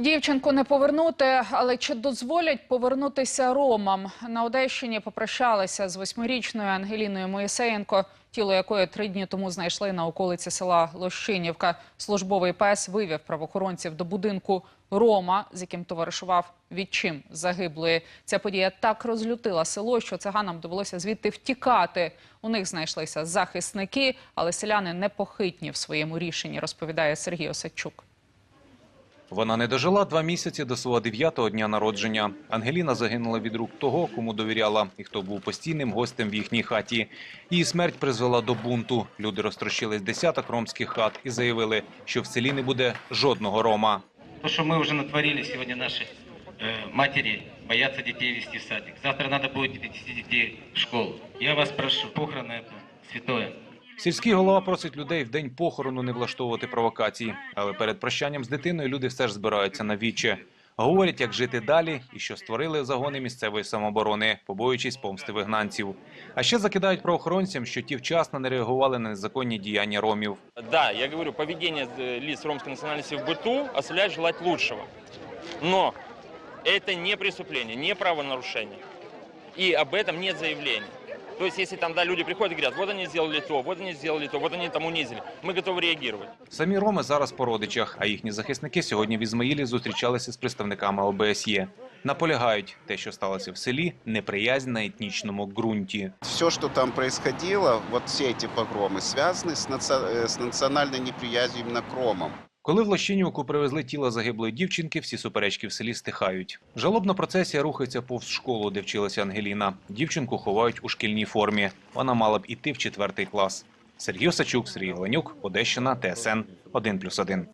Дівчинку не повернути, але чи дозволять повернутися ромам? На Одещині попрощалися з восьмирічною Ангеліною Моїсеєнко, тіло якої три дні тому знайшли на околиці села Лощинівка. Службовий пес вивів правоохоронців до будинку Рома, з яким товаришував відчим загиблої. Ця подія так розлютила село, що циганам довелося звідти втікати. У них знайшлися захисники, але селяни непохитні в своєму рішенні, розповідає Сергій Осадчук. Вона не дожила два місяці до свого дев'ятого дня народження. Ангеліна загинула від рук того, кому довіряла, і хто був постійним гостем в їхній хаті. Її смерть призвела до бунту. Люди розтрощили з десяток ромських хат і заявили, що в селі не буде жодного рома. То, что мы уже натворили сегодня наши э, матери, боятся детей вести в садик. Завтра надо будет вести детей в школу. Я вас прошу, похороны это святое. Сільський голова просить людей в день похорону не влаштовувати провокації. Але перед прощанням з дитиною люди все ж збираються на віче. Говорять, як жити далі і що створили загони місцевої самооборони, побоюючись помсти вигнанців. А ще закидають правоохоронцям, що ті вчасно не реагували на незаконні діяння ромів. Да, я говорю, поведение э, лиц ромской национальности в быту оставляет желать лучшего. Но это не преступление, не правонарушение. И об этом нет заявления. То есть, если там, да, люди приходят и говорят, вот они сделали то, вот они сделали то, вот они там унизили, мы готовы реагировать. Самі роми зараз по родичах, а їхні захисники сьогодні в Ізмаїлі зустрічалися з представниками ОБСЄ. Наполягають, те, що сталося в селі, неприязнь на етнічному ґрунті. Все, что там происходило, вот все эти погромы, связаны с, наци- э, с национальной неприязнью именно к ромам. Коли в Лощинівку привезли тіло загиблої дівчинки, всі суперечки в селі стихають. Жалобна процесія рухається повз школу, де вчилася Ангеліна. Дівчинку ховають у шкільній формі. Вона мала б іти в четвертий клас. Сергій Осачук, Сергій Галенюк, Одещина, ТСН 1+,1.